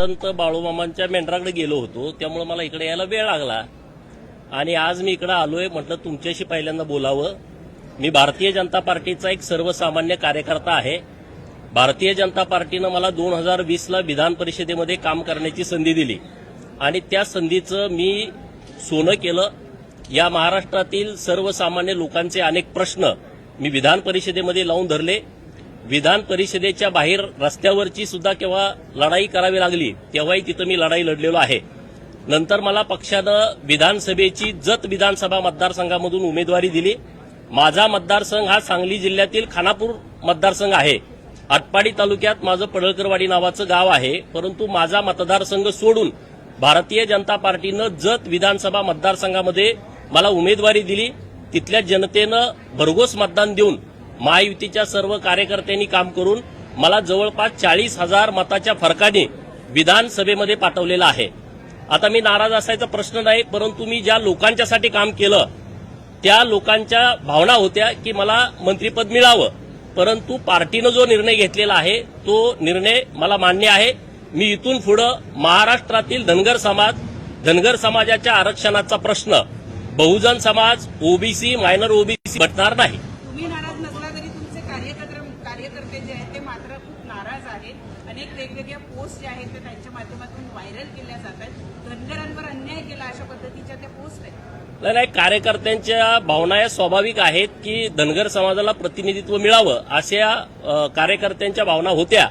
संत बाळूमामांच्या मेंढराकडे गेलो होतो. त्यामुळे मला इकडे यायला वेळ लागला. आणि आज मी इकडे आलोय म्हटलं तुमच्याशी पहिल्यांदा बोलावं. मी भारतीय जनता पार्टीचा एक सर्वसामान्य कार्यकर्ता आहे. भारतीय जनता पार्टीनं मला दोन हजार वीसला विधान परिषदेमध्ये काम करण्याची संधी दिली. आणि त्या संधीचं मी सोनं केलं. या महाराष्ट्रातील सर्वसामान्य लोकांचे अनेक प्रश्न मी विधान परिषदेमध्ये लावून धरले. विधान परिषदेच्या बाहेर रस्त्यावरची सुद्धा केव्हा लढाई करावी लागली तेव्हाही तिथं मी लढाई लढलेलो आहे. नंतर मला पक्षानं विधानसभेची जत विधानसभा मतदारसंघामधून उमेदवारी दिली. माझा मतदारसंघ हा सांगली जिल्ह्यातील खानापूर मतदारसंघ आहे. आटपाडी तालुक्यात माझं पडळकरवाडी नावाचं गाव आहे परंतु माझा मतदारसंघ सोडून भारतीय जनता पार्टीनं जत विधानसभा मतदारसंघामध्ये मला उमेदवारी दिली. तिथल्या जनतेनं भरघोस मतदान देऊन महायुतीच्या सर्व कार्यकर्त्यांनी काम करून मला जवळपास चाळीस हजार मताच्या फरकाने विधानसभेमध्ये पाठवलेलं आहे. आता मी नाराज असायचा प्रश्न नाही परंतु मी ज्या लोकांच्यासाठी काम केलं त्या लोकांच्या भावना होत्या की मला मंत्रीपद मिळावं. परंतु पार्टीनं जो निर्णय घेतलेला आहे तो निर्णय मला मान्य आहे. मी इथून पुढं महाराष्ट्रातील धनगर समाज धनगर समाजाच्या आरक्षणाचा प्रश्न Bahujan Samaj OBC minor OBC भटणार नाही तुम्ही नाराज नसला तरी तुमचे कार्यकर्ते कार्यकर्ते जे आहेत ते मात्र आज नाराज आहेत. अनेक वेगवेगळ्या पोस्ट ज्या आहेत त्या त्यांच्या माध्यमातून व्हायरल केल्या जात आहेत. धनगरांवर अन्याय केला अशा पद्धतीच्या त्या पोस्ट आहेत. नाही नाही कार्यकर्त्यांच्या भावना या स्वाभाविक आहेत की धनगर समाजाला प्रतिनिधित्व मिळावं अशा कार्यकर्त्यांच्या भावना होत्या.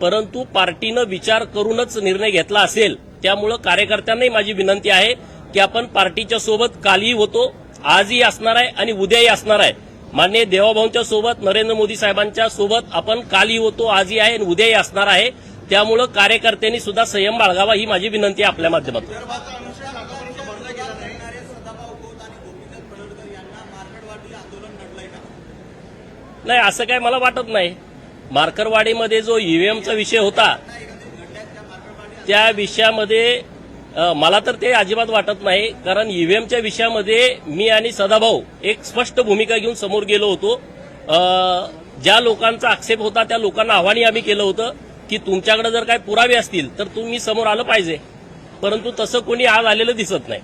परंतु पार्टीनं विचार करूनच निर्णय घेतला असेल त्यामुळं कार्यकर्त्यांनाही माझी विनंती आहे की आपण पार्टीच्या सोबत कालही होतो आजही असणार आहे आणि उद्याही असणार आहे. माननीय देवाभाऊंच्या सोबत नरेंद्र मोदी साहेबांच्या सोबत आपण कालही होतो आजही आहे आणि उद्याही असणार आहे. त्यामुळं कार्यकर्त्यांनी सुद्धा संयम बाळगावा ही माझी विनंती आहे आपल्या माध्यमातून. नाही असं काय मला वाटत नाही. मार्करवाडीमध्ये जो ईव्हीएमचा विषय होता त्या विषयामध्ये मला तर ते अजिबात वाटत नाही कारण ईव्हीएमच्या विषयामध्ये मी आणि सदाभाऊ एक स्पष्ट भूमिका घेऊन समोर गेलो होतो. ज्या लोकांचा आक्षेप होता त्या लोकांना आव्हानही आम्ही केलं होतं की तुमच्याकडे जर काही पुरावे असतील तर तुम्ही समोर आलं पाहिजे. परंतु तसं कोणी आज आलेलं दिसत नाही.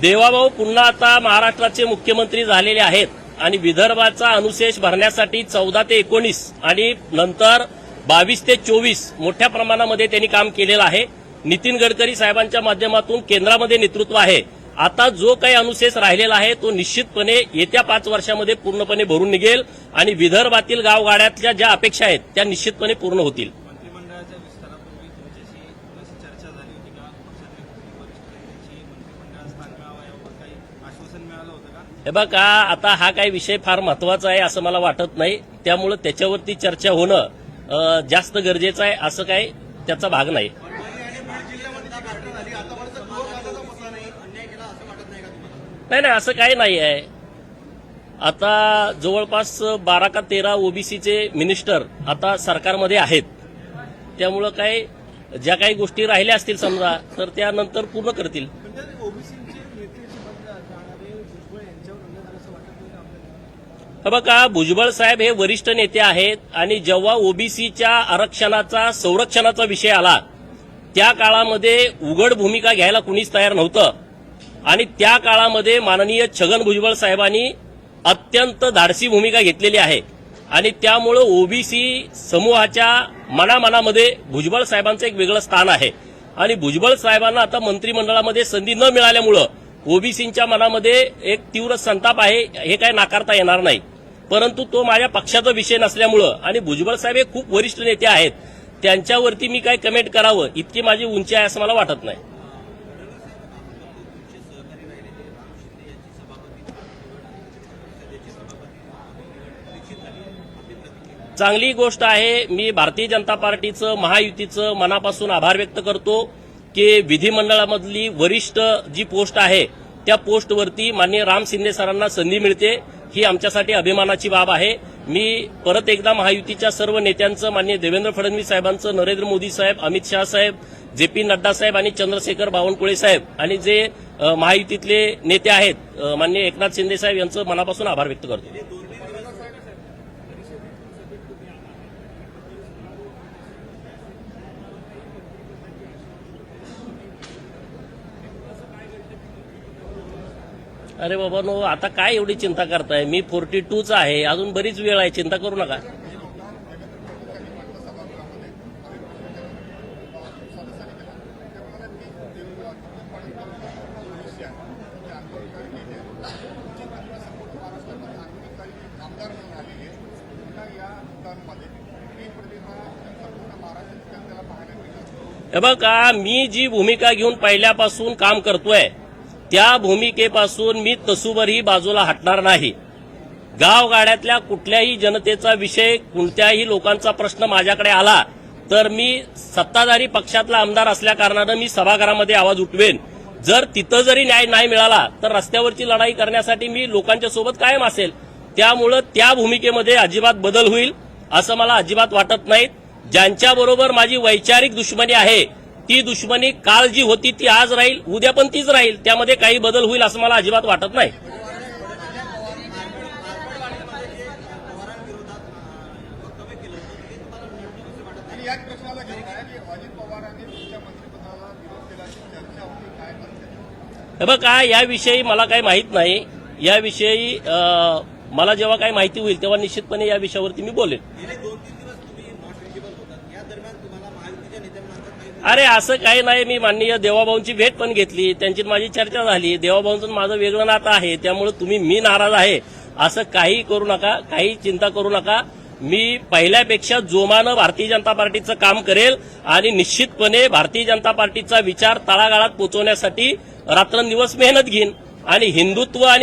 देवाभाऊ पुन्हा आता महाराष्ट्राचे मुख्यमंत्री झालेले आहेत. आणि विदर्भाचा अनुशेष भरण्यासाठी चौदा ते एकोणीस आणि नंतर बावीस ते चोवीस मोठ्या प्रमाणामध्ये त्यांनी काम केलेलं आहे. नितीन गडकरी साहेबांच्या माध्यमातून केंद्रामध्ये नेतृत्व आहे. आता जो काही अनुशेष राहिलेला आहे तो निश्चितपणे येत्या पाच वर्षामध्ये पूर्णपणे भरून निघेल आणि विदर्भातील गावगाड्यातल्या ज्या अपेक्षा आहेत त्या निश्चितपणे पूर्ण होतील मंत्रिमंडळाच्या विस्तारापूर्वी तुमच्याशी थोडीशी चर्चा झाली होती का पक्षातील वरिष्ठ नेत्यांची मंत्रिमंडळात स्थान मिळावं यावर काही आश्वासन मिळालं होतं का हे बघा आता हा काही विषय फार महत्त्वाचा आहे असं मला वाटत नाही. त्यामुळं त्याच्यावरती चर्चा होणं जास्त गरजेचं आहे असं काही त्याचा भाग नाही. नाही असं नाही असं काही नाही आहे. आता जवळपास बारा का तेरा ओबीसीचे मिनिस्टर आता सरकारमध्ये आहेत. त्यामुळं काय ज्या काही गोष्टी राहिल्या असतील समजा तर त्यानंतर पूर्ण करतील पण त्या ओबीसीचे नेते जे बनले जाणारे भुजबळ यांच्यावर अन्याय झाला असं वाटत नाही का आपल्याला हे बघा भुजबळ साहेब हे वरिष्ठ नेते आहेत आणि जेव्हा ओबीसीच्या आरक्षणाचा संरक्षणाचा विषय आला त्या काळामध्ये उघड भूमिका घ्यायला कुणीच तयार नव्हतं. आणि त्या काळामध्ये माननीय छगन भुजबळ साहेबांनी अत्यंत धाडसी भूमिका घेतलेली आहे. आणि त्यामुळं ओबीसी समूहाच्या मनामनामध्ये भुजबळ साहेबांचं एक वेगळं स्थान आहे. आणि भुजबळ साहेबांना आता मंत्रिमंडळामध्ये संधी न मिळाल्यामुळं ओबीसींच्या मनामध्ये एक तीव्र संताप आहे हे काय नाकारता येणार नाही. परंतु तो माझ्या पक्षाचा विषय नसल्यामुळं आणि भुजबळ साहेब हे खूप वरिष्ठ नेते आहेत त्यांच्यावरती मी काय कमेंट करावं? इतकी माझी उंची आहे असं मला वाटत नाही. चांगली गोष्ट आहे मी भारतीय जनता पार्टीचं महायुतीचं मनापासून आभार व्यक्त करतो की विधिमंडळामधली वरिष्ठ जी पोस्ट आहे त्या पोस्टवरती माननीय राम शिंदे सरांना संधी मिळते ही आमच्यासाठी अभिमानाची बाब आहे. मी परत एकदा महायुतीच्या सर्व नेत्यांचं माननीय देवेंद्र फडणवीस साहेबांचं नरेंद्र मोदी साहेब अमित शहा साहेब जे पी नड्डा साहेब आणि चंद्रशेखर बावनकुळे साहेब आणि जे महायुतीतले नेते आहेत मान्य माननीय एकनाथ शिंदे साहेब यांचं मनापासून आभार व्यक्त करतो. अरे बाबा नो आता काय एवढी चिंता करताय? मी फोर्टी टूच आहे. अजून बरीच वेळ आहे. चिंता करू नका. हे बघा मी जी भूमिका घेऊन पहिल्यापासून काम करतोय त्या भूमिकेपासून मी तसूवरही बाजूला हटणार नाही. गावगाड्यातल्या कुठल्याही जनतेचा विषय कोणत्याही लोकांचा प्रश्न माझ्याकडे आला तर मी सत्ताधारी पक्षातला आमदार असल्या कारणानं मी सभागृहामध्ये आवाज उठवेन. जर तिथं जरी न्याय नाही मिळाला तर रस्त्यावरची लढाई करण्यासाठी मी लोकांच्या सोबत कायम असेल. त्यामुळं त्या भूमिकेमध्ये अजिबात बदल होईल असं मला अजिबात वाटत नाही ज्यांच्याबरोबर माझी वैचारिक दुश्मनी आहे ती दुश्मनी काल जी होती ती आज राहील उद्या पण तीच राहील. त्यामध्ये काही बदल होईल असं मला अजिबात वाटत नाही. आणि याच प्रश्नाला घेऊन आहे की अजित पवारांनी तुमच्या मंत्रिपदाला विरोध केल्याची चर्चा होती काय करते हे बघा याविषयी मला काही माहीत नाही. याविषयी मला जेव्हा काही माहिती होईल तेव्हा निश्चितपणे या विषयावरती मी बोलेन गेले दोन तीन दिवस तुम्ही नॉट विजिबल होतात या दरम्यान तुम्हाला महायुतीच्या नेत्यांमार्फत काही अरे असं काही नाही. मी माननीय देवाभाऊंची भेट पण घेतली. त्यांची माझी चर्चा झाली. देवाभाऊंचं माझं वेगळं नातं आहे. त्यामुळे तुम्ही मी नाराज आहे. असं काही करू नका. काही चिंता करू नका. मी पहिल्यापेक्षा जोमानं भारतीय जनता पार्टीचं काम करेल आणि निश्चितपणे भारतीय जनता पार्टीचा विचार तळागाळात पोहोचवण्यासाठी रात्रंदिवस मेहनत घेईन. आणि हिंदुत्व आणि